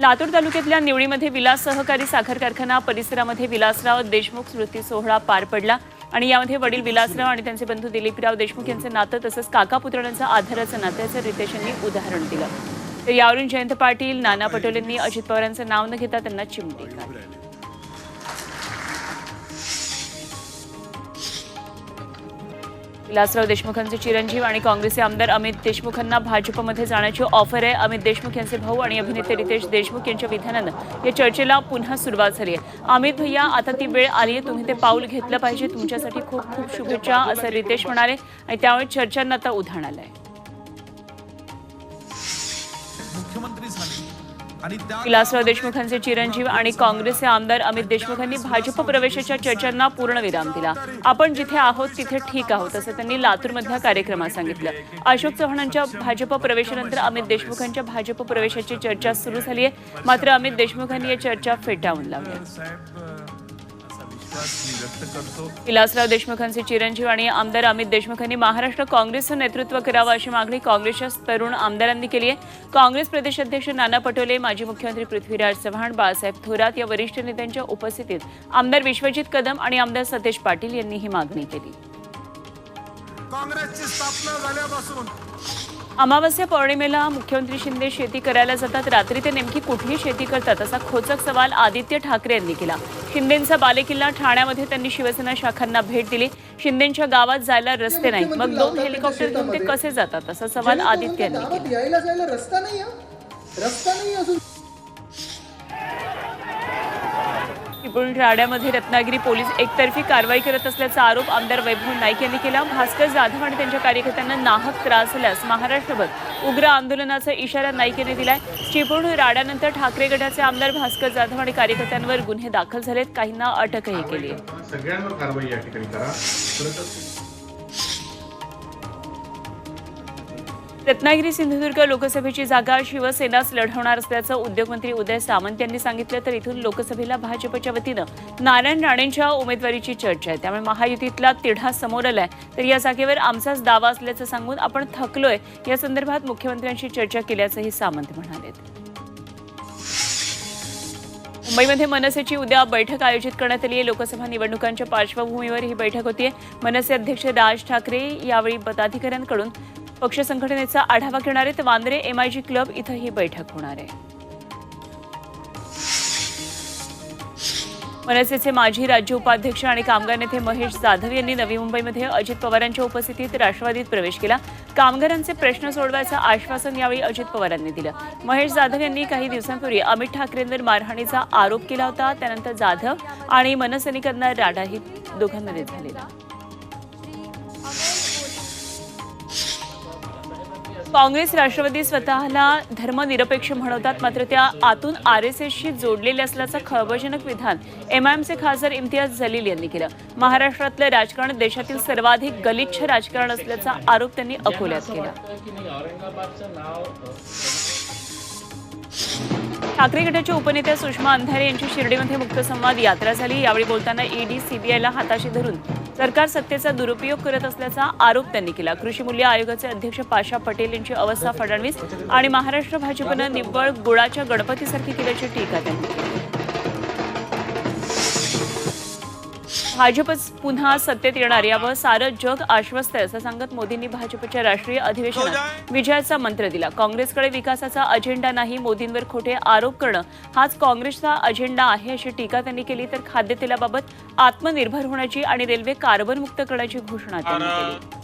लातूर तालुक्यातल्या निवडीमध्ये विलास सहकारी साखर कारखाना परिसरामध्ये विलासराव देशमुख स्मृती सोहळा पार पडला. आणि यामध्ये वडील विलासराव आणि त्यांचे बंधू दिलीपराव देशमुख यांचं नातं तसंच काका पुतळ्यांचं आधाराचं नात्याचं रितेश यांनी उदाहरण दिलं. तर यावरून जयंत पाटील नाना पटोलेंनी अजित पवारांचं नाव न घेता त्यांना चिमटी विलासराव देशमुखांचे चिरंजीव आणि काँग्रेसचे आमदार अमित देशमुखांना भाजपमध्ये जाण्याची ऑफर आहे. अमित देशमुख यांचे भाऊ आणि अभिनेते रितेश देशमुख यांच्या विधानानं या चर्चेला पुन्हा सुरुवात झाली आहे. अमित भैया आता ती वेळ आली आहे. तुम्ही ते पाऊल घेतलं पाहिजे. तुमच्यासाठी खूप खूप शुभेच्छा असं रितेश म्हणाले. आणि त्यामुळे चर्चांना आता उधाण आलं आहे विलासराव देशमुखांचे चिरंजीव आणि काँग्रेसचे आमदार अमित देशमुखांनी भाजप प्रवेशाच्या चर्चांना पूर्णविराम दिला. आपण जिथे आहोत तिथे ठीक आहोत असं त्यांनी लातूरमधल्या कार्यक्रमात सांगितलं. अशोक चव्हाणांच्या भाजप प्रवेशानंतर अमित देशमुखांच्या भाजप प्रवेशाची चर्चा सुरू झाली आहे मात्र अमित देशमुखांनी या चर्चा फेटाळून लावल्या. विश्वास मी व्यक्त करतो. विलासराव देशमुखांचे चिरंजीव आणि आमदार अमित देशमुखांनी महाराष्ट्र काँग्रेसचं नेतृत्व करावं अशी मागणी काँग्रेसच्या तरुण आमदारांनी केली आहे. काँग्रेस प्रदेश अध्यक्ष नाना पटोले माजी मुख्यमंत्री पृथ्वीराज चव्हाण बाळासाहेब थोरात या वरिष्ठ नेत्यांच्या उपस्थितीत आमदार विश्वजित कदम आणि आमदार सतेज पाटील यांनी ही मागणी केली. काँग्रेसची स्थापना झाल्यापासून अमावस्या पौर्णिमेला मुख्यमंत्री शिंदे शेती करायला जातात. रात्री ते नेमकी कुठली शेती करतात असा खोचक सवाल आदित्य ठाकरे यांनी केला. शिंदेंचा बालेकिल्ला ठाण्यामध्ये त्यांनी शिवसेना शाखांना भेट दिली. शिंदेंच्या गावात जायला रस्ते नाहीत. मग दोन हेलिकॉप्टर घेऊन ते कसे जातात? असा सवाल आदित्य यांनी केला. रस्ता नाही हा राड्यामध्ये रत्नागिरी पोलीस एकतर्फी कारवाई करत असल्याचा आरोप आमदार वैभव नाईक यांनी केला. भास्कर जाधव आणि त्यांच्या कार्यकर्त्यांना नाहक त्रास झाल्यास महाराष्ट्रभर उग्र आंदोलनाचा इशारा नाईक यांनी दिलाय. चिपळूण राड्यानंतर ठाकरे गटाचे आमदार भास्कर जाधव आणि कार्यकर्त्यांवर गुन्हे दाखल झालेत. काहींना अटकही केली सगळ्यांवर कारवाई या ठिकाणी करा. रत्नागिरी सिंधुदुर्ग लोकसभेची जागा शिवसेनाच लढवणार असल्याचं उद्योगमंत्री उदय सामंत यांनी सांगितलं तर इथून लोकसभेला भाजपच्या वतीनं नारायण राणेंच्या उमेदवारीची चर्चा आहे. त्यामुळे महायुतीतला तिढा समोर आलाय. तर या जागेवर आमचाच दावा असल्याचं सांगून आपण थकलोय. या संदर्भात मुख्यमंत्र्यांशी चर्चा केल्याचंही सामंत म्हणाले. मुंबईमध्ये मनसेची उद्या बैठक आयोजित करण्यात आली आहे. लोकसभा निवडणुकांच्या पार्श्वभूमीवर ही बैठक होतीये. मनसे अध्यक्ष राज ठाकरे यावेळी पदाधिकाऱ्यांकडून पक्ष संघटनेचा आढावा घेणार आहेत वांद्रे एमआयजी क्लब इथं ही बैठक होणार आहे. मनसेचे माजी राज्य उपाध्यक्ष आणि कामगार नेते महेश जाधव यांनी नवी मुंबईमध्ये अजित पवारांच्या उपस्थितीत राष्ट्रवादीत प्रवेश केला. कामगारांचे प्रश्न सोडवायचं आश्वासन यावेळी अजित पवारांनी दिलं. महेश जाधव यांनी काही दिवसांपूर्वी अमित ठाकरेंवर मारहाणीचा आरोप केला होता. त्यानंतर जाधव आणि मनसैनिकांना राडाही दोघांमध्ये झालेला. काँग्रेस राष्ट्रवादी स्वतःला धर्मनिरपेक्ष म्हणवतात मात्र त्या आतून आर एस एसशी जोडलेले असल्याचं खळबळजनक विधान एमआयएमचे खासदार इम्तियाज जलील यांनी केलं. महाराष्ट्रातलं राजकारण देशातील सर्वाधिक गलिच्छ राजकारण असल्याचा आरोप त्यांनी अकोल्यात केला. ठाकरे गटाच्या उपनेत्या सुषमा अंधारे यांची शिर्डीमध्ये मुक्त संवाद यात्रा झाली. यावेळी बोलताना ईडी सीबीआयला हाताशी धरून सरकार सत्तेचा दुरुपयोग करत असल्याचा आरोप त्यांनी केला. कृषी मूल्य आयोगाचे अध्यक्ष पाशा पटेल यांची अवस्था फडणवीस आणि महाराष्ट्र भाजपनं निव्वळ गुळाच्या गणपतीसारखी केल्याची टीका त्यांनी केली. भाजपच पुन्हा सत्तेत येणार यावर सारं जग आश्वस्त आहे असं सांगत मोदींनी भाजपच्या राष्ट्रीय अधिवेशनात विजयाचा मंत्र दिला. काँग्रेसकडे विकासाचा अजेंडा नाही मोदींवर खोटे आरोप करणं हाच काँग्रेसचा अजेंडा आहे अशी टीका त्यांनी केली. तर खाद्यतेलाबाबत आत्मनिर्भर होण्याची आणि रेल्वे कार्बनमुक्त करण्याची घोषणा त्यांनी केली.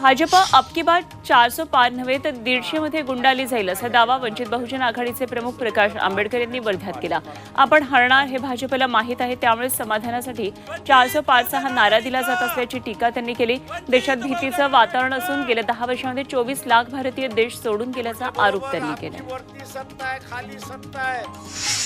भाजप अबकी बार चारसो पार नव्हे तर दीडशे मध्ये गुंडाली जाईल असा दावा वंचित बहुजन आघाडीचे प्रमुख प्रकाश आंबेडकर यांनी वर्ध्यात केला. आपण हरणार हे भाजपला माहीत आहे त्यामुळे समाधानासाठी चारसो पारचा हा नारा दिला जात असल्याची टीका त्यांनी केली. देशात भीतीचं वातावरण असून गेल्या दहा वर्षामध्ये चोवीस लाख भारतीय देश सोडून गेल्याचा आरोप त्यांनी केला.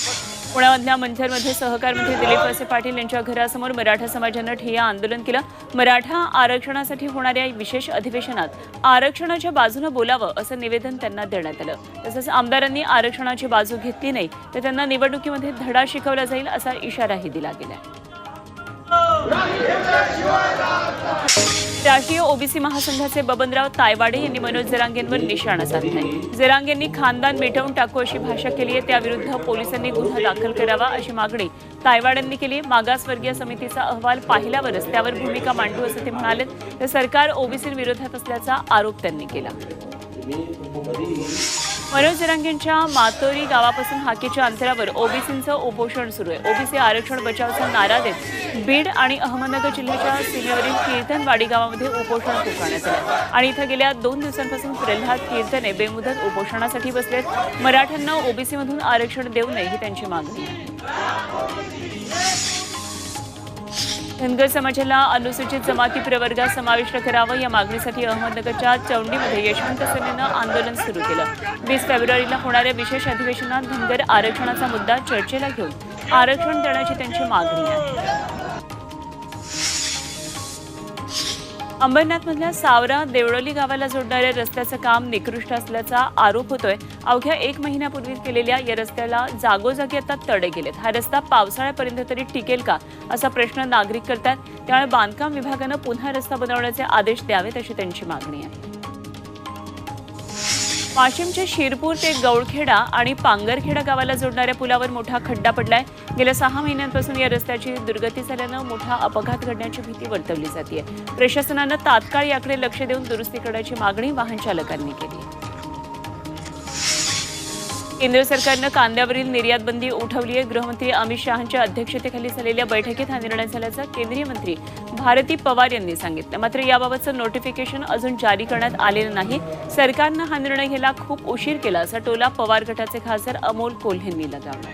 पुण्यामधल्या सत्ता आहे खाली पुण्यामधल्या मंथरमध्ये सहकारमंत्री दिलीप वळसे पाटील यांच्या घरासमोर मराठा समाजानं ठिय्या आंदोलन केलं. मराठा आरक्षणासाठी होणाऱ्या विशेष अधिवेशनात आरक्षणाच्या बाजूनं बोलावं असं निवेदन त्यांना देण्यात आलं. तसंच आमदारांनी आरक्षणाची बाजू घेतली नाही तर त्यांना निवडणुकीमध्ये धडा शिकवला जाईल असा इशाराही दिला गेला राष्ट्रीय ओबीसी महासंघाचे बबनराव तायवाडे यांनी मनोज जरांगेंवर निशाणा साधलाय. जरांगेंनी खानदान मिटवून टाकू अशी भाषा केली आहे त्याविरुद्ध पोलिसांनी गुन्हा दाखल करावा अशी मागणी तायवाड्यांनी केली मागासवर्गीय समितीचा अहवाल पाहिल्यावरच त्यावर भूमिका मांडू असं ते म्हणाले तर सरकार ओबीसी विरोधात असल्याचा आरोप त्यांनी केला. मनोज जरांगेंच्या मातोरी गावापासून हाकेच्या अंतरावर ओबीसींचं उपोषण सुरू आहे. ओबीसी आरक्षण बचावचा नारा देत बीड आणि अहमदनगर जिल्ह्याच्या सीमेवरील कीर्तनवाडी गावामध्ये उपोषण पुकारण्यात आलं आणि इथं गेल्या दोन दिवसांपासून प्रल्हाद कीर्तने बेमुदत उपोषणासाठी बसलेत. मराठ्यांना ओबीसीमधून आरक्षण देऊ नये ही त्यांची मागणी आहे. धनगर समाजाला अनुसूचित जमाती प्रवर्गात समाविष्ट करावं या मागणीसाठी अहमदनगरच्या चौंडीमध्ये यशवंत सेनेनं आंदोलन सुरू केलं. वीस फेब्रुवारीला होणाऱ्या विशेष अधिवेशनात धनगर आरक्षणाचा मुद्दा चर्चेला घेऊन आरक्षण देण्याची त्यांची मागणी आहे. अंबरनाथमधल्या सावरा देवळोली गावाला जोडणाऱ्या रस्त्याचं काम निकृष्ट असल्याचा आरोप होतोय. अवघ्या एक महिन्यापूर्वी केलेल्या या रस्त्याला जागोजागी आता तडे गेलेत. हा रस्ता पावसाळ्यापर्यंत तरी टिकेल का? असा प्रश्न नागरिक करतात. त्यामुळे बांधकाम विभागानं पुन्हा रस्ता बनवण्याचे आदेश द्यावेत अशी त्यांची मागणी आहे. वाशिमच्या शिरपूर ते गौळखेडा आणि पांगरखेडा गावाला जोडणाऱ्या पुलावर मोठा खड्डा पडलाय. गेल्या सहा महिन्यांपासून या रस्त्याची दुर्गती झाल्यानं मोठा अपघात घडण्याची भीती वर्तवली जाते प्रशासनानं तात्काळ याकडे लक्ष देऊन दुरुस्ती करण्याची मागणी वाहन चालकांनी केली केंद्र सरकारनं कांद्यावरील निर्यात बंदी उठवली आहे गृहमंत्री अमित शहांच्या अध्यक्षतेखाली झालेल्या बैठकीत हा निर्णय झाल्याचं केंद्रीय मंत्री भारती पवार यांनी सांगितलं. मात्र याबाबतचं नोटिफिकेशन अजून जारी करण्यात आलेलं नाही. सरकारनं हा निर्णय घ्यायला खूप उशीर केला असा टोला पवार गटाचे खासदार अमोल कोल्हेंनी लगावला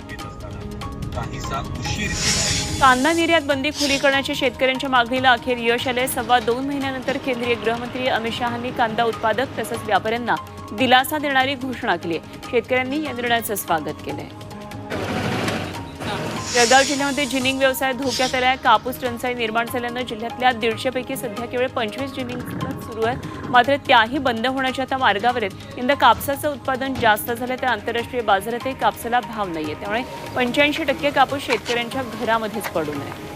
कांदा निर्यात बंदी खुली करण्याच्या शेतकऱ्यांच्या मागणीला अखेर यश आले सव्वा दोन महिन्यानंतर केंद्रीय गृहमंत्री अमित शहांनी कांदा उत्पादक तसंच व्यापाऱ्यांना दिलासा देणारी घोषणा केली शेतकऱ्यांनी या निर्णयाचं स्वागत केलं जळगाव जिल्ह्यामध्ये जिनिंग व्यवसाय धोक्यात आलाय कापूस टंचाई निर्माण झाल्यानं जिल्ह्यातल्या दीडशेपैकी सध्या केवळ पंचवीस जिनिंग सुरू आहेत. मात्र त्याही बंद होण्याच्या आता मार्गावर आहेत. यंदा कापसाचं उत्पादन जास्त झालं तर आंतरराष्ट्रीय बाजारातही कापसाला भाव नाही आहे त्यामुळे पंच्याऐंशी टक्के कापूस शेतकऱ्यांच्या घरामध्येच पडून आहे.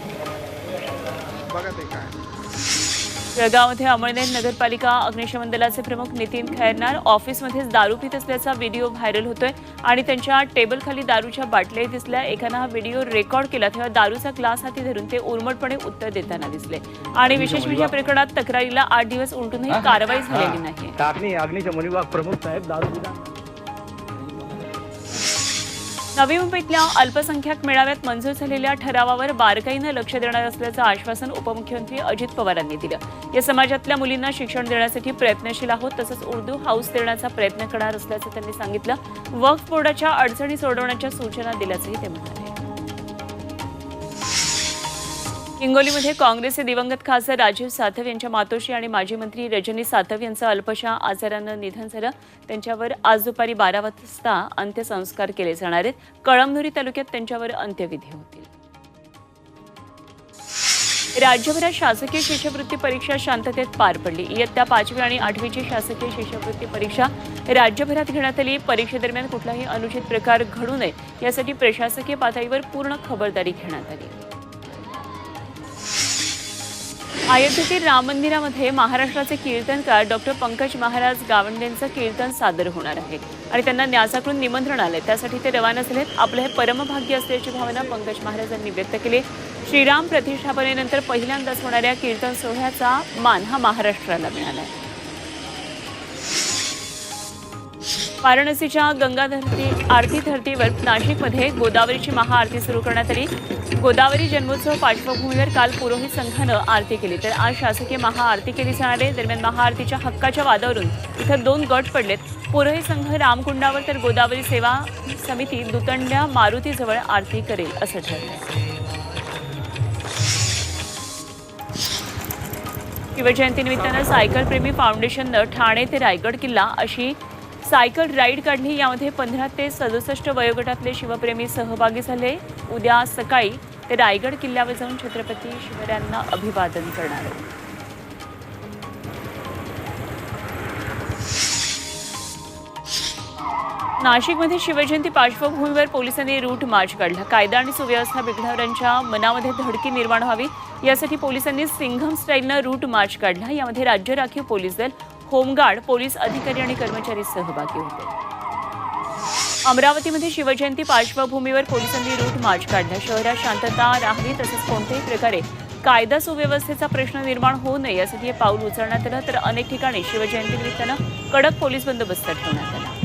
जळगावमध्ये अमळनेर नगरपालिका अग्निशमन दलाचे प्रमुख नितीन खैरनार ऑफिसमध्येच दारू पित असल्याचा व्हिडिओ व्हायरल होतोय आणि त्यांच्या टेबलखाली दारूच्या बाटल्याही दिसल्या. एकानं हा व्हिडिओ रेकॉर्ड केला तेव्हा दारूचा ग्लास हाती धरून ते उर्मटपणे उत्तर देताना दिसले. आणि विशेष म्हणजे या प्रकरणात तक्रारीला आठ दिवस उलटूनही कारवाई झालेली नाही अग्निशमन विभाग प्रमुख साहेब दारू पिता. नवी मुंबईतल्या अल्पसंख्याक मेळाव्यात मंजूर झालेल्या ठरावावर बारकाईनं लक्ष देणार असल्याचं आश्वासन उपमुख्यमंत्री अजित पवारांनी दिलं. या समाजातल्या मुलींना शिक्षण देण्यासाठी प्रयत्नशील आहोत तसंच उर्दू हाऊस देण्याचा प्रयत्न करणार असल्याचं त्यांनी सांगितलं. वक्फ बोर्डाच्या अडचणी सोडवण्याच्या सूचना दिल्याचंही ते म्हणाले. हिंगोलीमध्ये काँग्रेसचे दिवंगत खासदार राजीव सातव यांच्या मातोश्री आणि माजी मंत्री रजनी सातव यांचं अल्पशा आजारानं निधन झालं. त्यांच्यावर आज दुपारी बारा वाजता अंत्यसंस्कार केले जाणार आहेत. कळमनुरी तालुक्यात त्यांच्यावर अंत्यविधी होतील. राज्यभरात शासकीय शिष्यवृत्ती परीक्षा शांततेत पार पडली. इयत्ता पाचवी आणि आठवीची शासकीय शिष्यवृत्ती परीक्षा राज्यभरात घेण्यात आली. परीक्षेदरम्यान कुठलाही अनुचित प्रकार घडू नये यासाठी प्रशासकीय पातळीवर पूर्ण खबरदारी घेण्यात आली. अयोध्येतील राम मंदिरामध्ये महाराष्ट्राचे कीर्तनकार डॉक्टर पंकज महाराज गावंडेंचं कीर्तन सादर होणार आहे. आणि त्यांना न्यासाकडून निमंत्रण आलंय. त्यासाठी ते रवाना झालेत. आपलं हे परमभाग्य असल्याची भावना पंकज महाराजांनी व्यक्त केली. श्रीराम प्रतिष्ठापनेनंतर पहिल्यांदाच होणाऱ्या कीर्तन सोहळ्याचा मान हा महाराष्ट्राला मिळाला आहे वाराणसीच्या गंगा धरती आरती धर्तीवर नाशिकमध्ये गोदावरीची महाआरती सुरू करण्यात आली. गोदावरी जन्मोत्सव पार्श्वभूमीवर काल पुरोहित संघानं आरती केली. तर आज शासकीय महाआरती केली जाणार आहे. दरम्यान महाआरतीच्या हक्काच्या वादावरून इथं दोन गट पडलेत. पुरोहित संघ रामकुंडावर तर गोदावरी सेवा समिती दुतंड्या मारुतीजवळ आरती करेल असं ठरलं शिवजयंतीनिमित्तानं सायकल प्रेमी फाउंडेशननं ठाणे ते रायगड किल्ला अशी सायकल राईड काढली. यामध्ये पंधरा ते सदुसष्ट वयोगटातले शिवप्रेमी सहभागी झाले. उद्या सकाळी ते रायगड किल्ल्यावर जाऊन छत्रपती शिवरायांना अभिवादन करणार आहेत. नाशिकमध्ये शिवजयंती पार्श्वभूमीवर पोलिसांनी रूट मार्च काढला. कायदा आणि सुव्यवस्था बिघडवणाऱ्यांच्या मनामध्ये धडकी निर्माण व्हावी यासाठी पोलिसांनी सिंघम स्टाईलनं रूट मार्च काढला. यामध्ये राज्य राखीव पोलीस दल होमगार्ड पोलीस अधिकारी आणि कर्मचारी सहभागी होते. अमरावतीमध्ये शिवजयंती पार्श्वभूमीवर पोलिसांनी रूट मार्च काढला. शहरात शांतता राहावी तसंच कोणत्याही प्रकारे कायदा सुव्यवस्थेचा प्रश्न निर्माण होऊ नये यासाठी हे पाऊल उचलण्यात आलं. तर अनेक ठिकाणी शिवजयंती निमित्तानं कडक पोलीस बंदोबस्त ठेवण्यात आला.